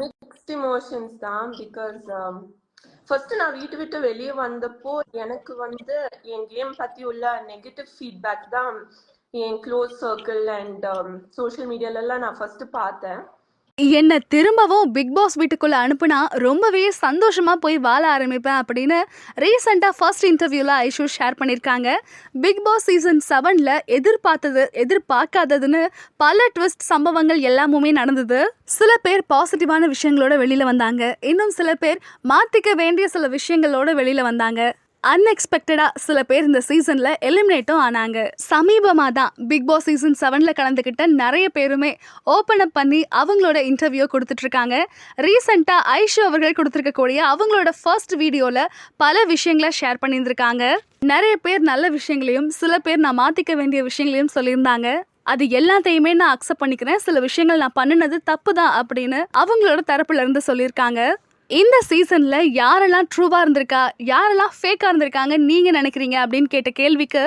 Mixed emotions தான் because first um, நான் வீட்டு விட்டு வெளியே வந்தப்போ எனக்கு வந்து என் கேம் பத்தி உள்ள நெகட்டிவ் ஃபீட்பேக் தான் என் க்ளோஸ் சர்க்கிள் அண்ட் சோஷியல் மீடியாலெல்லாம் நான் ஃபர்ஸ்ட் பார்த்தேன். என்னை திரும்பவும் பிக் பாஸ் வீட்டுக்குள்ள அனுப்புனா ரொம்பவே சந்தோஷமா போய் வாழ ஆரம்பிப்பேன் அப்படின்னு ரீசெண்டாக ஃபர்ஸ்ட் இன்டர்வியூவில் ஐஷு ஷேர் பண்ணியிருக்காங்க. பிக் பாஸ் சீசன் செவனில் எதிர்பார்த்தது எதிர்பார்க்காததுன்னு பல ட்விஸ்ட் சம்பவங்கள் எல்லாமுமே நடந்தது. சில பேர் பாசிட்டிவான விஷயங்களோட வெளியில் வந்தாங்க. இன்னும் சில பேர் மாற்றிக்க வேண்டிய சில விஷயங்களோட வெளியில் வந்தாங்க. அன்எக்ஸ்பெக்டடாக சில பேர் இந்த சீசனில் எலிமினேட்டும் ஆனாங்க. சமீபமாக தான் பிக் பாஸ் சீசன் செவனில் கலந்துக்கிட்ட நிறைய பேருமே ஓப்பன் அப் பண்ணி அவங்களோட இன்டர்வியூ கொடுத்துட்ருக்காங்க. ரீசெண்டாக ஐஷு அவர்கள் கொடுத்துருக்கக்கூடிய அவங்களோட ஃபர்ஸ்ட் வீடியோவில் பல விஷயங்களை ஷேர் பண்ணியிருந்திருக்காங்க. நிறைய பேர் நல்ல விஷயங்களையும் சில பேர் நான் மாற்றிக்க வேண்டிய விஷயங்களையும் சொல்லியிருந்தாங்க. அது எல்லாத்தையுமே நான் அக்செப்ட் பண்ணிக்கிறேன். சில விஷயங்கள் நான் பண்ணினது தப்பு தான் அப்படின்னு அவங்களோட தரப்புல இருந்து சொல்லியிருக்காங்க. இந்த சீசன்ல யாரெல்லாம் ட்ரூவா இருந்திருக்கா யாரெல்லாம் ஃபேக்கா இருந்திருக்காங்க நீங்க நினைக்கிறீங்க அப்படின்னு கேட்ட கேள்விக்கு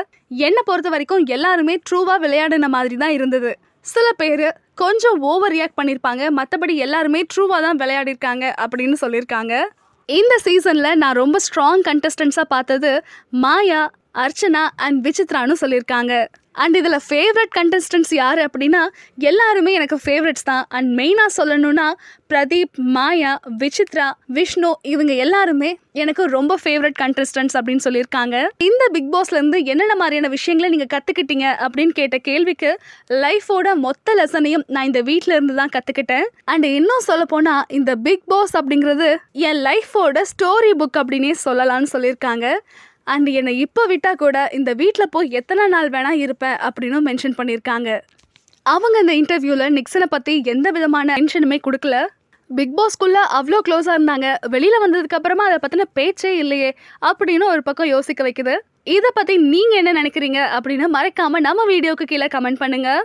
என்னை பொறுத்த வரைக்கும் எல்லாருமே ட்ரூவா விளையாடின மாதிரி தான் இருந்தது. சில பேர் கொஞ்சம் ஓவர் ரியாக்ட் பண்ணியிருப்பாங்க. மற்றபடி எல்லாருமே ட்ரூவாக தான் விளையாடிருக்காங்க அப்படின்னு சொல்லியிருக்காங்க. இந்த சீசனில் நான் ரொம்ப ஸ்ட்ராங் கண்டஸ்டன்ஸாக பார்த்தது மாயா அர்ச்சனா அண்ட் விசித்ரான்னு சொல்லியிருக்காங்க. அண்ட் இதில் ஃபேவரட் கண்டஸ்டன்ஸ் யார் அப்படின்னா எல்லாருமே எனக்கு ஃபேவரட்ஸ் தான். அண்ட் மெயினாக சொல்லணும்னா பிரதீப் மாயா விசித்ரா விஷ்ணு இவங்க எல்லாருமே எனக்கு ரொம்ப ஃபேவரட் கண்டஸ்டன்ஸ் அப்படின்னு சொல்லியிருக்காங்க. இந்த பிக் பாஸ்லேருந்து என்னென்ன மாதிரியான விஷயங்களை நீங்கள் கற்றுக்கிட்டீங்க அப்படின்னு கேட்ட கேள்விக்கு லைஃபோட மொத்த லெசனையும் நான் இந்த வீட்டில் இருந்து தான் கற்றுக்கிட்டேன் அண்ட் இன்னும் சொல்ல போனால் இந்த பிக் பாஸ் அப்படிங்கிறது என் லைஃபோட ஸ்டோரி புக் அப்படின்னே சொல்லலாம்னு சொல்லியிருக்காங்க. அண்ட் என்னை இப்போ விட்டால் கூட இந்த வீட்டில் போய் எத்தனை நாள் வேணால் இருப்பேன் அப்படின்னு மென்ஷன் பண்ணியிருக்காங்க அவங்க இந்த இன்டர்வியூவில் நிக்சனை பற்றி எந்த விதமான மென்ஷனுமே கொடுக்கல. பிக் பாஸ்க்குள்ளே அவ்வளோ க்ளோஸாக இருந்தாங்க. வெளியில் வந்ததுக்கப்புறமா அதை பற்றின பேச்சே இல்லையே அப்படின்னு ஒரு பக்கம் யோசிக்க வைக்குது. இதை பற்றி நீங்கள் என்ன நினைக்கிறீங்க அப்படின்னு மறக்காமல் நம்ம வீடியோக்கு கீழே கமெண்ட் பண்ணுங்கள்